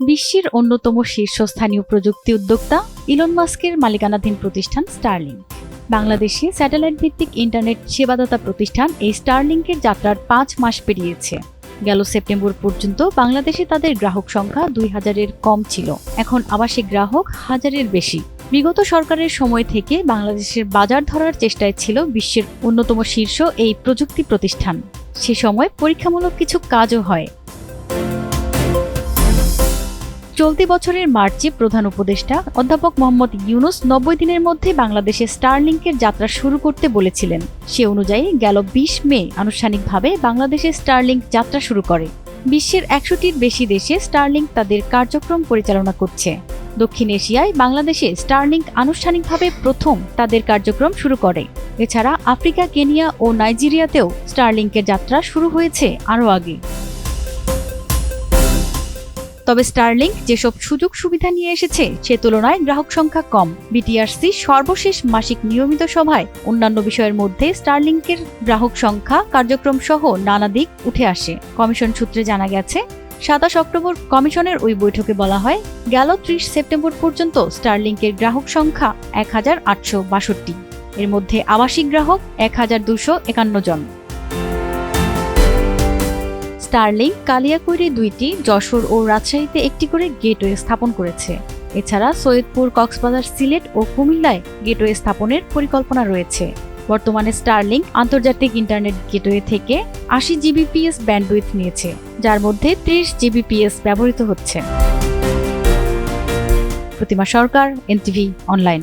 বিশ্বের অন্যতম শীর্ষস্থানীয় প্রযুক্তি উদ্যোক্তা ইলন মাস্কের মালিকানাধীন প্রতিষ্ঠান স্টারলিংক। বাংলাদেশে স্যাটেলাইট ভিত্তিক ইন্টারনেট সেবাদাতা প্রতিষ্ঠান এই স্টারলিংকের যাত্রার পাঁচ মাস পেরিয়েছে। গেল সেপ্টেম্বর পর্যন্ত বাংলাদেশে তাদের গ্রাহক সংখ্যা দুই হাজারের কম ছিল। এখন আবাসিক গ্রাহক হাজারের বেশি। বিগত সরকারের সময় থেকে বাংলাদেশের বাজার ধরার চেষ্টায় ছিল বিশ্বের অন্যতম শীর্ষ এই প্রযুক্তি প্রতিষ্ঠান। সে সময় পরীক্ষামূলক কিছু কাজও হয়। চলতি বছরের মার্চে প্রধান উপদেষ্টা অধ্যাপক মোহাম্মদ ইউনুস নব্বই দিনের মধ্যে বাংলাদেশে স্টারলিংকের যাত্রা শুরু করতে বলেছিলেন। সে অনুযায়ী গেল বিশ মে আনুষ্ঠানিকভাবে বাংলাদেশে স্টারলিংক যাত্রা শুরু করে। বিশ্বের একশোটির বেশি দেশে স্টারলিংক তাদের কার্যক্রম পরিচালনা করছে। দক্ষিণ এশিয়ায় বাংলাদেশে স্টারলিংক আনুষ্ঠানিকভাবে প্রথম তাদের কার্যক্রম শুরু করে। এছাড়া আফ্রিকা, কেনিয়া ও নাইজেরিয়াতেও স্টারলিংকের যাত্রা শুরু হয়েছে আরও আগে। তবে স্টারলিংক যেসব সুযোগ সুবিধা নিয়ে এসেছে, সে তুলনায় গ্রাহক সংখ্যা কম। বিটিআরসি সর্বশেষ মাসিক নিয়মিত সভায় অন্যান্য বিষয়ের মধ্যে স্টারলিংকের গ্রাহক সংখ্যা কার্যক্রম সহ নানা দিক উঠে আসে। কমিশন সূত্রে জানা গেছে, সাতাশ অক্টোবর কমিশনের ওই বৈঠকে বলা হয়, গেল ত্রিশ সেপ্টেম্বর পর্যন্ত স্টারলিংকের গ্রাহক সংখ্যা এক হাজার আটশো বাষট্টি। এর মধ্যে আবাসিক গ্রাহক এক হাজার দুশো একান্ন জন। স্টারলিংক কালিয়াকৈরে দুইটি, যশোর ও রাজশাহীতে একটি করে গেটওয়ে স্থাপন করেছে। এছাড়া সৈয়দপুর, কক্সবাজার, সিলেট ও কুমিল্লায় গেটওয়ে স্থাপনের পরিকল্পনা রয়েছে। বর্তমানে স্টারলিংক আন্তর্জাতিক ইন্টারনেট গেটওয়ে থেকে আশি জিবিপিএস ব্যান্ডউইথ নিয়েছে, যার মধ্যে ত্রিশ জিবিপিএস ব্যবহৃত হচ্ছে। Pratima Sarkar, NTV, online.